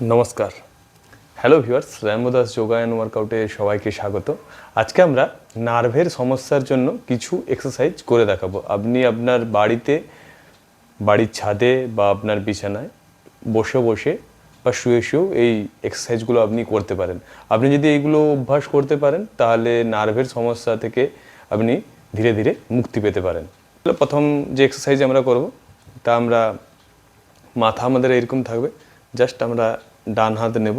নমস্কার। Hello viewers Ramdas yoga and ওয়ার্কআউটে সবাইকে স্বাগত। আজকে আমরা নার্ভের সমস্যার জন্য কিছু এক্সারসাইজ করে দেখাবো। আপনি আপনার বাড়িতে, বাড়ির ছাদে বা আপনার বিছানায় বসে বসে বা শুয়ে শুয়েও এই এক্সারসাইজগুলো আপনি করতে পারেন। আপনি যদি এইগুলো অভ্যাস করতে পারেন, তাহলে নার্ভের সমস্যা থেকে আপনি ধীরে ধীরে মুক্তি পেতে পারেন। প্রথম যে এক্সারসাইজ আমরা করব, তা আমরা মাথা আমাদের এরকম থাকবে। জাস্ট আমরা ডান হাত নেব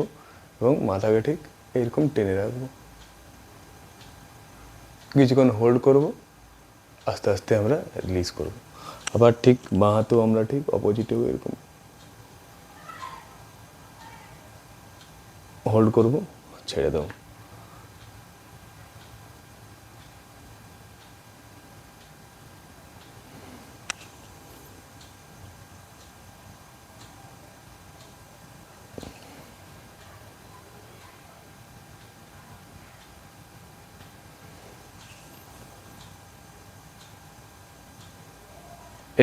এবং মাথাকে ঠিক এইরকম টেনে রাখব। কিছুক্ষণ হোল্ড করব, আস্তে আস্তে আমরা রিলিজ করব। আবার ঠিক বাঁ হাতেও আমরা ঠিক অপোজিটেও এরকম হোল্ড করব, ছেড়ে দেবো।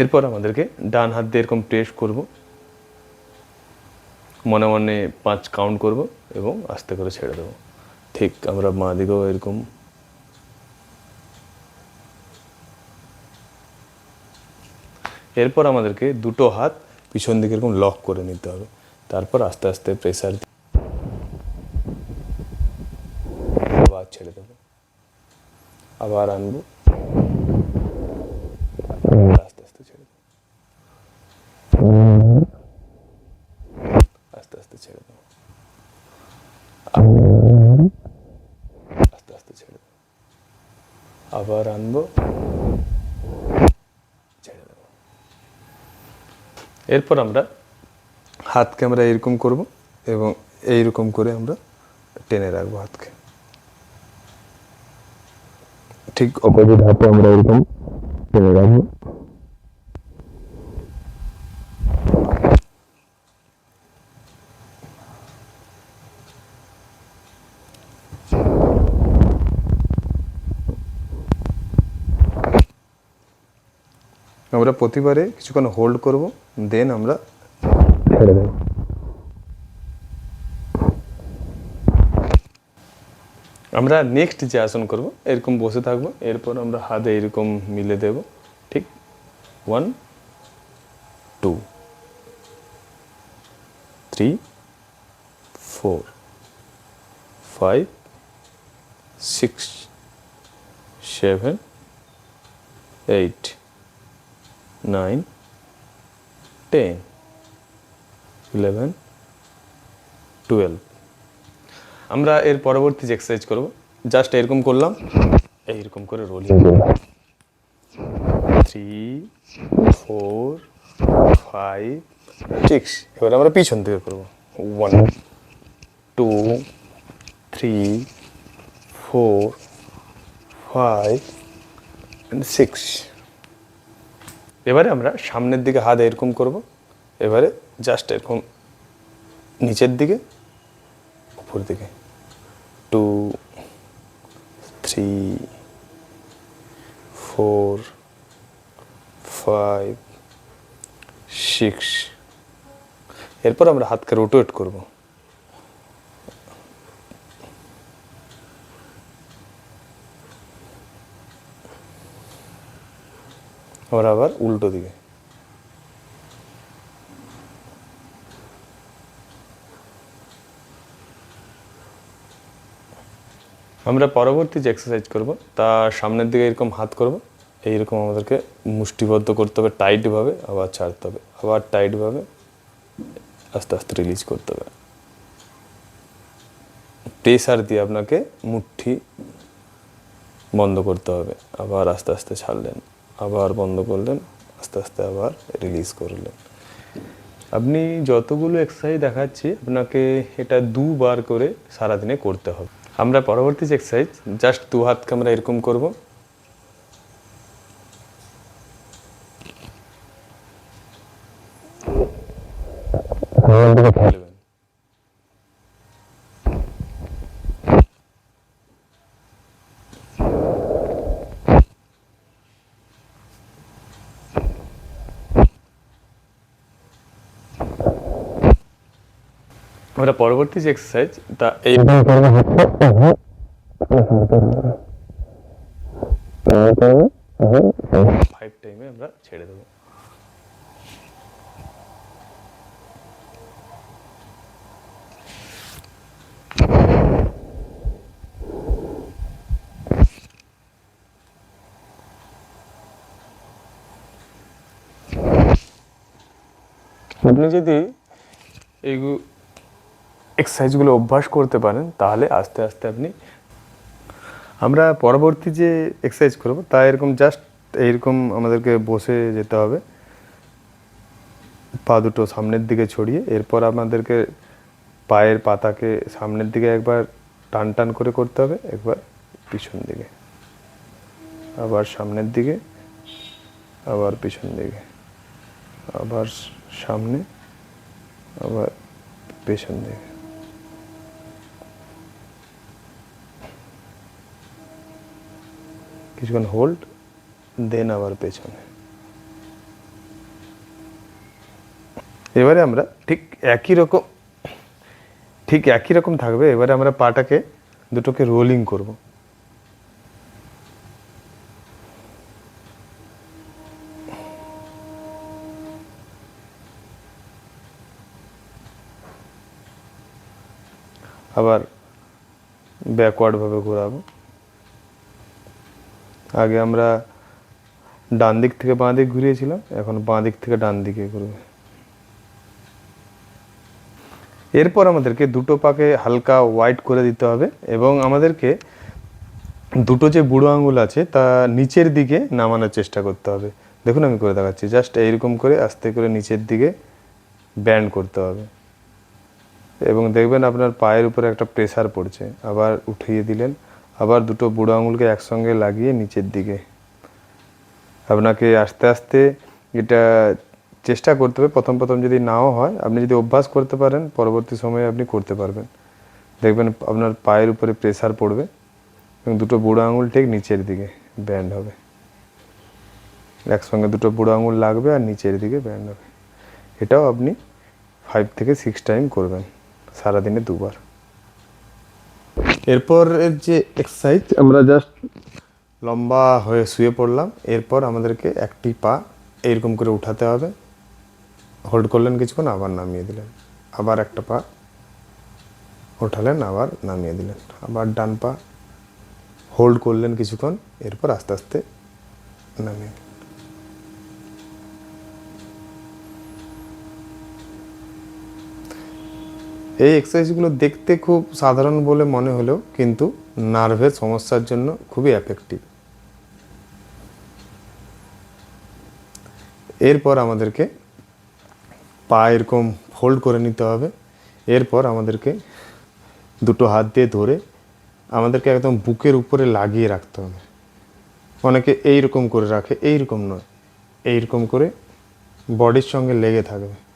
এরপর আমাদেরকে ডান হাত দিয়ে এরকম প্রেস করব। মনে মনে পাঁচ কাউন্ট করব এবং আস্তে করে ছেড়ে দেবো। ঠিক, আমরা মা দিকেও এরকম। এরপর আমাদেরকে দুটো হাত পিছন দিকে এরকম লক করে নিতে হবে। তারপর আস্তে আস্তে প্রেসার আবার ছেড়ে দেবো। আবার আনব আস্তে আস্তে ছেড়ে দেবো আস্তে আস্তে ছেড়ে দেবো আস্তে আস্তে ছেড়ে দেবো আবার আনব ছেড়ে দেবো এরপর আমরা হাতকে আমরা এরকম করব এবং এইরকম করে আমরা টেনে রাখব হাতকে। ঠিক অপোজিট হাতে আমরা এরকম টেনে রাখব। আমরা প্রতিবারে কিছুক্ষণ হোল্ড করব দেন আমরা ছেড়ে দেব। আমরা নেক্সট যে আসন করব এরকম বসে থাকব এরপর আমরা হাতে এরকম মিলে দেব ঠিক? One two three four five six seven eight nine ten eleven twelve আমরা এর পরবর্তী যে এক্সারসাইজ করব জাস্ট এরকম করলাম, এইরকম করে rolling three four five six এবার আমরা পিছন থেকে করব। One two three four five and six এবারে আমরা সামনের দিকে হাত এরকম করব, এবারে জাস্ট এরকম নিচের দিকে, উপর দিকে। Two three four five six এরপর আমরা হাতকে রোটেট করব। আমরা আবার উল্টো দিকে। আমরা পরবর্তী যে এক্সারসাইজ করব, তা সামনের দিকে এরকম হাত করব, এইরকম আমাদেরকে মুষ্টিবদ্ধ করতে হবে টাইটভাবে আবার ছাড়তে হবে, আবার টাইটভাবে আস্তে আস্তে রিলিজ করতে হবে। প্রেসার দিয়ে আপনাকে মুঠি বন্ধ করতে হবে, আবার আস্তে আস্তে ছাড়লেন। আবার বন্ধ করলেন, আস্তে আস্তে আবার রিলিজ করলেন। আপনি যতগুলো এক্সারসাইজ দেখাচ্ছি, আপনাকে এটা দুবার করে সারাদিনে করতে হবে। আমরা পরবর্তী যে এক্সারসাইজ জাস্ট দু হাতকে আমরা এরকম করব। আমরা পরবর্তী যে এক্সারসাইজ তা এই ফাইভ টাইমে আমরা ছেড়ে দেবো। আপনি যদি এই এক্সারসাইজগুলো অভ্যাস করতে পারেন, তাহলে আস্তে আস্তে আপনি আমরা পরবর্তী যে এক্সারসাইজ করব, তা এরকম জাস্ট এইরকম আমাদেরকে বসে যেতে হবে। পা দুটো সামনের দিকে ছড়িয়ে, এরপর আমাদেরকে পায়ের পাতাকে সামনের দিকে একবার টান টান করে করতে হবে, একবার পিছন দিকে। আবার সামনের দিকে, আবার পিছন দিকে। আবার সামনে, আবার পেছন দিকে। কিছুক্ষণ হোল্ড দেন আবার পেছনে। এবারে আমরা ঠিক একই রকম, ঠিক একই রকম থাকবে, এবারে আমরা পাটাকে, দুটোকে রোলিং করব। আবার ব্যাকওয়ার্ডভাবে ঘোরাবো। আগে আমরা ডান দিক থেকে বাঁ দিক ঘুরিয়েছিলাম, এখন বাঁ দিক থেকে ডান দিকে ঘুরবে। এরপর আমাদেরকে দুটো পাকে হালকা হোয়াইট করে দিতে হবে এবং আমাদেরকে দুটো যে বুড়ো আঙুল আছে তা নিচের দিকে নামানোর চেষ্টা করতে হবে। দেখুন আমি করে দেখাচ্ছি জাস্ট এইরকম করে আস্তে করে নিচের দিকে ব্যান্ড করতে হবে। এবং দেখবেন আপনার পায়ের উপরে একটা প্রেসার পড়ছে, আবার উঠিয়ে দিলেন। আবার দুটো বুড়ো আঙুলকে একসঙ্গে লাগিয়ে নিচের দিকে। আপনাকে আস্তে আস্তে এটা চেষ্টা করতে হবে। প্রথম প্রথম যদি নাও হয়, আপনি যদি অভ্যাস করতে পারেন, পরবর্তী সময়ে আপনি করতে পারবেন। দেখবেন আপনার পায়ের উপরে প্রেসার পড়বে এবং দুটো বুড়ো আঙুল ঠিক নিচের দিকে ব্যান্ড হবে। একসঙ্গে দুটো বুড়ো আঙুল লাগবে আর নিচের দিকে ব্যান্ড হবে। এটাও আপনি ফাইভ থেকে সিক্স টাইম করবেন, সারাদিনে দুবার। এরপর এর যে এক্সারসাইজ আমরা জাস্ট লম্বা হয়ে শুয়ে পড়লাম। এরপর আমাদেরকে একটি পা এইরকম করে উঠাতে হবে। হোল্ড করলেন কিছুক্ষণ আবার নামিয়ে দিলেন। আবার একটা পা ওঠালেন আবার নামিয়ে দিলেন। আবার ডান পা হোল্ড করলেন কিছুক্ষণ এরপর আস্তে আস্তে নামিয়ে দিলেন। এই এক্সারসাইজগুলো দেখতে খুব সাধারণ বলে মনে হলেও কিন্তু নার্ভের সমস্যার জন্য খুবই এফেক্টিভ এরপর আমাদেরকে পা এরকম ফোল্ড করে নিতে হবে। এরপর আমাদেরকে দুটো হাত দিয়ে ধরে আমাদেরকে একদম বুকের উপরে লাগিয়ে রাখতে হবে। অনেকে এইরকম করে রাখে, এইরকম নয়। এইরকম করে বডির সঙ্গে লেগে থাকবে।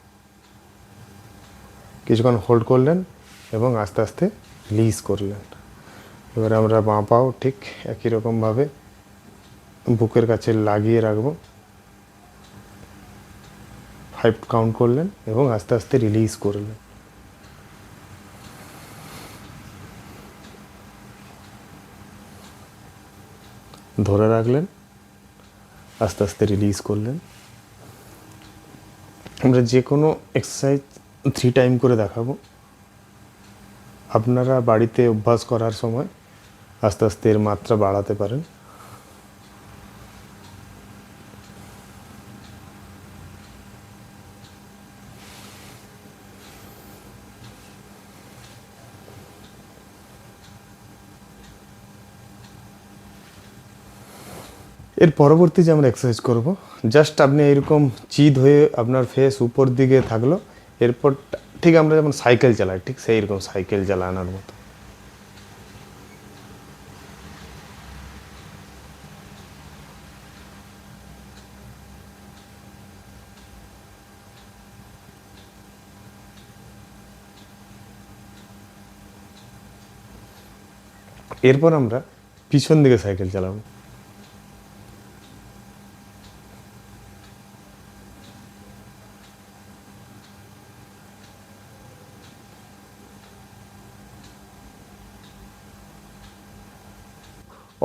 কিছুক্ষণ হোল্ড করলেন এবং আস্তে আস্তে রিলিজ করলেন। এবারে আমরা বাঁ পাও ঠিক একই রকমভাবে বুকের কাছে লাগিয়ে রাখব। ফাইভ কাউন্ট করলেন এবং আস্তে আস্তে রিলিজ করলেন। ধরে রাখলেন, আস্তে আস্তে রিলিজ করলেন। আমরা যে কোনো এক্সারসাইজ থ্রি টাইম করে দেখাবো। আপনারা বাড়িতে অভ্যাস করার সময় আস্তে আস্তে এর মাত্রা বাড়াতে পারেন। এর পরবর্তী যে আমরা এক্সারসাইজ করব জাস্ট আপনি এরকম চিদ হয়ে আপনার ফেস উপর দিকে থাকল এরপর ঠিক আমরা যেমন সাইকেল চালাই, ঠিক সেই রকম সাইকেল চালানোর মতো। এরপর আমরা পিছন দিকে সাইকেল চালাবো।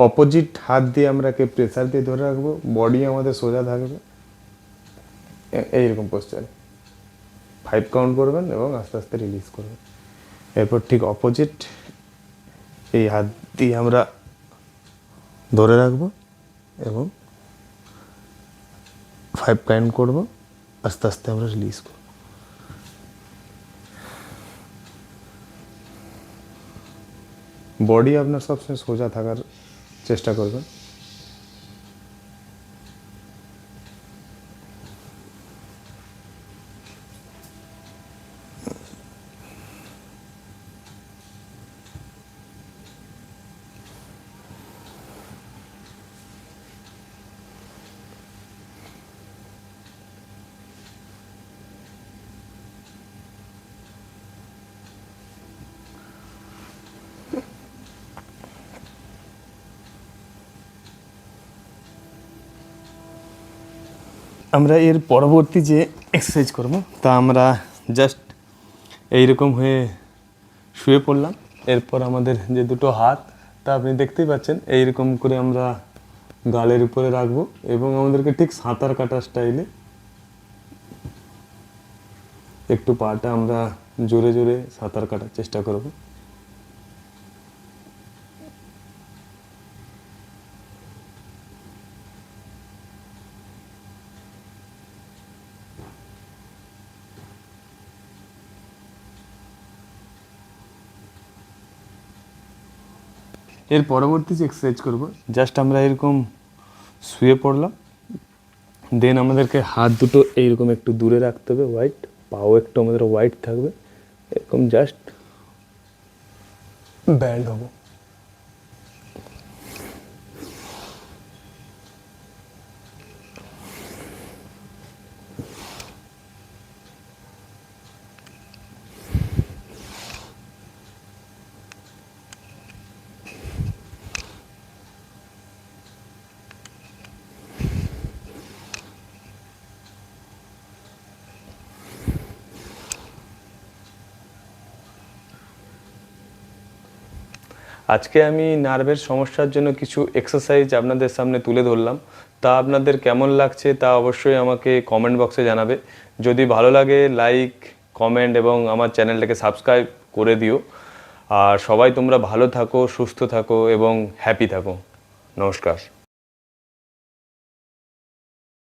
অপোজিট হাত দিয়ে আমরাকে প্রেসার দিয়ে ধরে রাখব বডি আমাদের সোজা থাকবে। এইরকম পোস্টারে ফাইভ কাউন্ট করবেন এবং আস্তে আস্তে রিলিজ করবেন। এরপর ঠিক অপোজিট এই হাত দিয়ে আমরা ধরে রাখব এবং ফাইভ কাউন্ট করব, আস্তে আস্তে আমরা রিলিজ করব। বডি আপনার সবসময় সোজা থাকার চেষ্টা করবেন। আমরা এর পরবর্তী যে এক্সারসাইজ করব, তা আমরা জাস্ট এইরকম হয়ে শুয়ে পড়লাম। এরপর আমাদের যে দুটো হাত, তা আপনি দেখতেই পাচ্ছেন, এইরকম করে আমরা গালের উপরে রাখব এবং আমাদেরকে ঠিক সাঁতার কাটা স্টাইলে একটু পাটা আমরা জোরে জোরে সাঁতার কাটার চেষ্টা করব। এর পরবর্তী যে এক্সারসাইজ করব জাস্ট আমরা এরকম শুয়ে পড়লাম দেন আমাদেরকে হাত দুটো এইরকম একটু দূরে রাখতে হবে হোয়াইট পাও একটু আমাদের হোয়াইট থাকবে, এরকম জাস্ট ব্যান্ড হব। আজকে আমি নার্ভের সমস্যার জন্য কিছু এক্সারসাইজ আপনাদের সামনে তুলে ধরলাম। তা আপনাদের কেমন লাগছে তা অবশ্যই আমাকে কমেন্ট বক্সে জানাবে। যদি ভালো লাগে লাইক কমেন্ট এবং আমার চ্যানেলটাকে সাবস্ক্রাইব করে দিও। আর সবাই তোমরা ভালো থাকো, সুস্থ থাকো এবং হ্যাপি থাকো। নমস্কার।